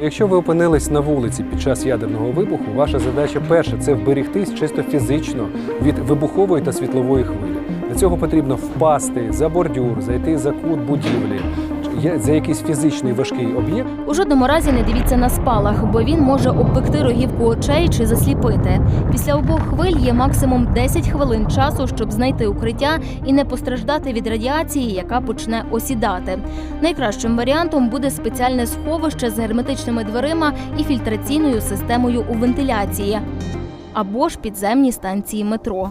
Якщо ви опинились на вулиці під час ядерного вибуху, ваша задача перша це вберігтись чисто фізично від вибухової та світлової хвилі. Для цього потрібно впасти за бордюр, зайти за кут будівлі, за якийсь фізичний важкий об'єкт. У жодному разі не дивіться на спалах, бо він може обпекти рогівку очей чи засліпити. Після обох хвиль є максимум 10 хвилин часу, щоб знайти укриття і не постраждати від радіації, яка почне осідати. Найкращим варіантом буде спеціальне сховище з герметичними дверима і фільтраційною системою у вентиляції або ж підземні станції метро.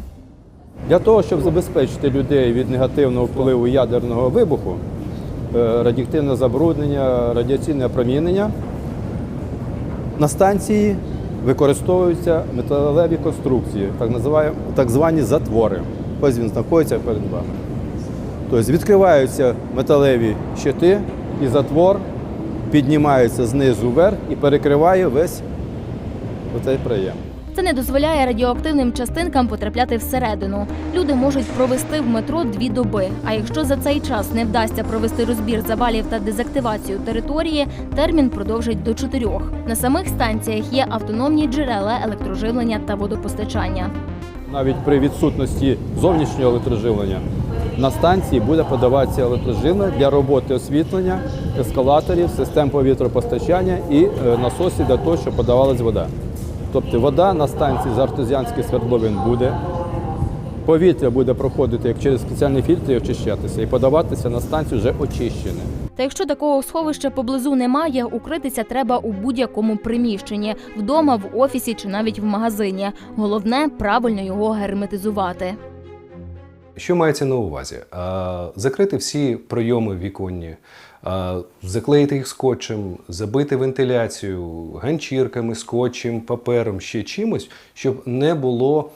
Для того, щоб забезпечити людей від негативного впливу ядерного вибуху, радіоактивне забруднення, радіаційне опромінення, на станції використовуються металеві конструкції, так звані затвори. Ось він знаходиться перед вами. Тобто відкриваються металеві щити і затвор піднімається знизу вверх і перекриває весь оцей проєм. Це не дозволяє радіоактивним частинкам потрапляти всередину. Люди можуть провести в метро дві доби. А якщо за цей час не вдасться провести розбір завалів та дезактивацію території, термін продовжить до чотирьох. На самих станціях є автономні джерела електроживлення та водопостачання. Навіть при відсутності зовнішнього електроживлення на станції буде подаватися електроживлення для роботи освітлення, ескалаторів, систем повітропостачання і е, насосів для того, щоб подавалась вода. Тобто вода на станції з артезіанських свердловин буде, повітря буде проходити як через спеціальні фільтри і очищатися і подаватися на станцію вже очищене. Та якщо такого сховища поблизу немає, укритися треба у будь-якому приміщенні вдома, в офісі чи навіть в магазині. Головне правильно його герметизувати. Що мається на увазі? Закрити всі пройоми віконні, заклеїти їх скотчем, забити вентиляцію ганчірками, скотчем, папером, ще чимось, щоб не було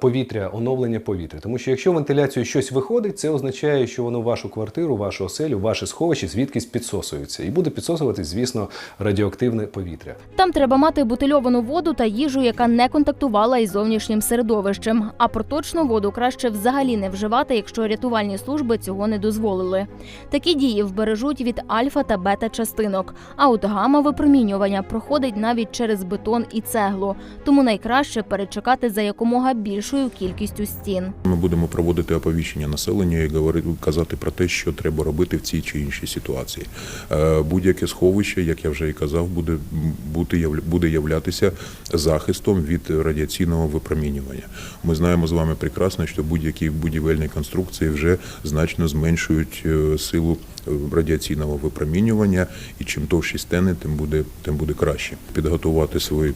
повітря, оновлення повітря. Тому що якщо вентиляцію щось виходить, це означає, що воно вашу квартиру, вашу оселю, ваше сховище звідкись підсосується. І буде підсосуватись, звісно, радіоактивне повітря. Там треба мати бутильовану воду та їжу, яка не контактувала із зовнішнім середовищем. А проточну воду краще взагалі не вживати, якщо рятувальні служби цього не дозволили. Такі дії вбережуть від альфа та бета частинок. А от гамма випромінювання проходить навіть через бетон і цеглу. Тому найкраще перечекати за якомога більшою кількістю стін. Ми будемо проводити оповіщення населення і говорити казати про те, що треба робити в цій чи іншій ситуації. Е, Будь-яке сховище, як я вже і казав, буде бути буде являтися захистом від радіаційного випромінювання. Ми знаємо з вами прекрасно, що будь-які будівельні конструкції вже значно зменшують е, силу радіаційного випромінювання, і чим товщі стени, тим буде тим буде краще. Підготувати свою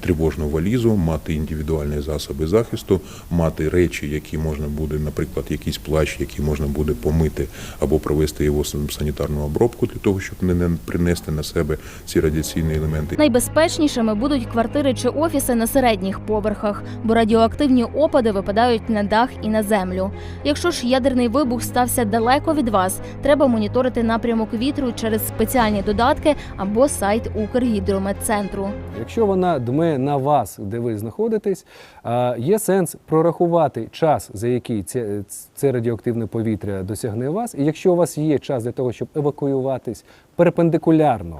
тривожну валізу, мати індивідуальні засоби захисту, мати речі, які можна буде, наприклад, якийсь плащ, який можна буде помити або провести його санітарну обробку для того, щоб не принести на себе ці радіаційні елементи. Найбезпечнішими будуть квартири чи офіси на середніх поверхах, бо радіоактивні опади випадають на дах і на землю. Якщо ж ядерний вибух стався далеко від вас, треба моніторити напрямок вітру через спеціальні додатки або сайт Укргідрометцентру. Якщо вона дме на вас, де ви знаходитесь, є сенс прорахувати час, за який це, це радіоактивне повітря досягне вас. І якщо у вас є час для того, щоб евакуюватись перпендикулярно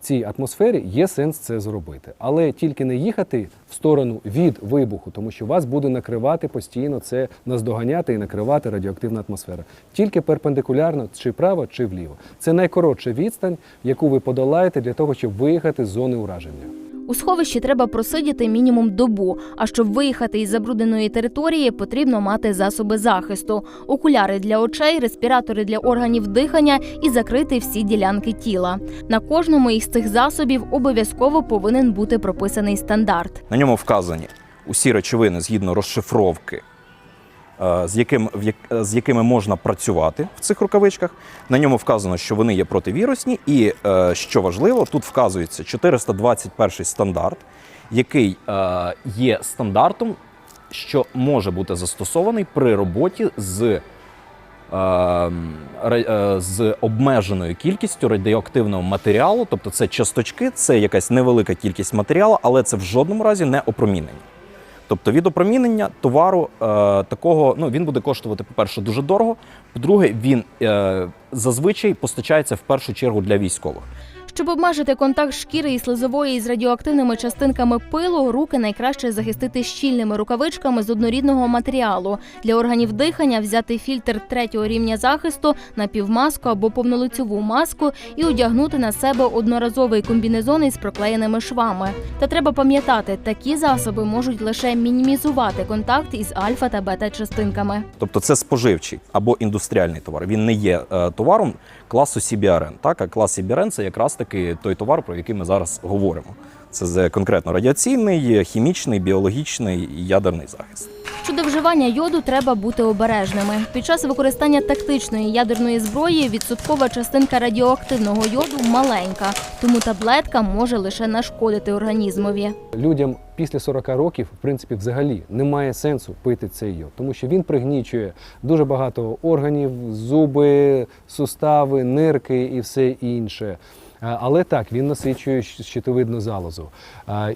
цій атмосфері, є сенс це зробити. Але тільки не їхати в сторону від вибуху, тому що вас буде накривати постійно це наздоганяти і накривати радіоактивна атмосфера. Тільки перпендикулярно, чи вправо, чи вліво. Це найкоротша відстань, яку ви подолаєте для того, щоб виїхати з зони ураження. У сховищі треба просидіти мінімум добу. А щоб виїхати із забрудненої території, потрібно мати засоби захисту: окуляри для очей, респіратори для органів дихання і закрити всі ділянки тіла. На кожному із цих засобів обов'язково повинен бути прописаний стандарт. На ньому вказані усі речовини згідно розшифровки, з, яким, з якими можна працювати в цих рукавичках. На ньому вказано, що вони є противірусні, і е, що важливо, тут вказується 421 стандарт, який е, є стандартом, що може бути застосований при роботі з. е, е, З обмеженою кількістю радіоактивного матеріалу, тобто це часточки, це якась невелика кількість матеріалу, але це в жодному разі не опромінення. Тобто від опромінення товару е, такого ну він буде коштувати, по-перше, дуже дорого. По-друге, він е, зазвичай постачається в першу чергу для військових. Щоб обмежити контакт шкіри і слизової з радіоактивними частинками пилу, руки найкраще захистити щільними рукавичками з однорідного матеріалу. Для органів дихання взяти фільтр третього рівня захисту, напівмаску або повнолицьову маску і одягнути на себе одноразовий комбінезон із проклеєними швами. Та треба пам'ятати, такі засоби можуть лише мінімізувати контакт із альфа та бета частинками. Тобто це споживчий або індустріальний товар. Він не є е, товаром класу CBRN. Так, а клас CBRN – це якраз таки той товар, про який ми зараз говоримо. Це з- конкретно радіаційний, хімічний, біологічний і ядерний захист. Щодо вживання йоду треба бути обережними. Під час використання тактичної ядерної зброї відсоткова частинка радіоактивного йоду маленька, тому таблетка може лише нашкодити організмові. Людям після 40 років, в принципі, взагалі немає сенсу пити цей йод, тому що він пригнічує дуже багато органів, зуби, сустави, нирки і все інше. А, Але так, він насичує щитовидну залозу.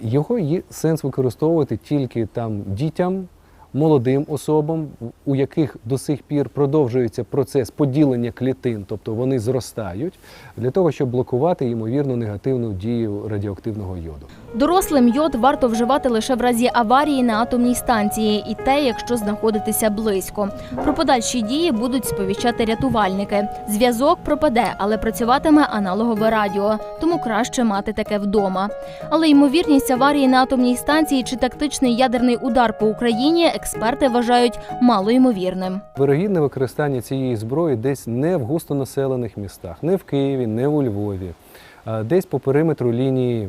Його є сенс використовувати тільки там дітям, молодим особам, у яких до сих пір продовжується процес поділення клітин, тобто вони зростають, для того, щоб блокувати ймовірну негативну дію радіоактивного йоду. Дорослим йод варто вживати лише в разі аварії на атомній станції, і те, якщо знаходитися близько. Про подальші дії будуть сповіщати рятувальники. Зв'язок пропаде, але працюватиме аналогове радіо, тому краще мати таке вдома. Але ймовірність аварії на атомній станції чи тактичний ядерний удар по Україні експерти вважають малоймовірним. Вирогідне використання цієї зброї десь не в густонаселених містах, не в Києві, не у Львові, десь по периметру лінії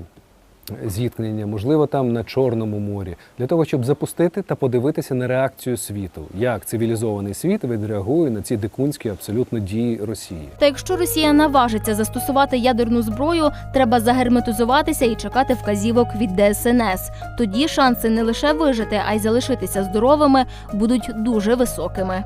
зіткнення, можливо, там на Чорному морі, для того, щоб запустити та подивитися на реакцію світу, як цивілізований світ відреагує на ці дикунські абсолютно дії Росії. Та якщо Росія наважиться застосувати ядерну зброю, треба загерметизуватися і чекати вказівок від ДСНС. Тоді шанси не лише вижити, а й залишитися здоровими будуть дуже високими.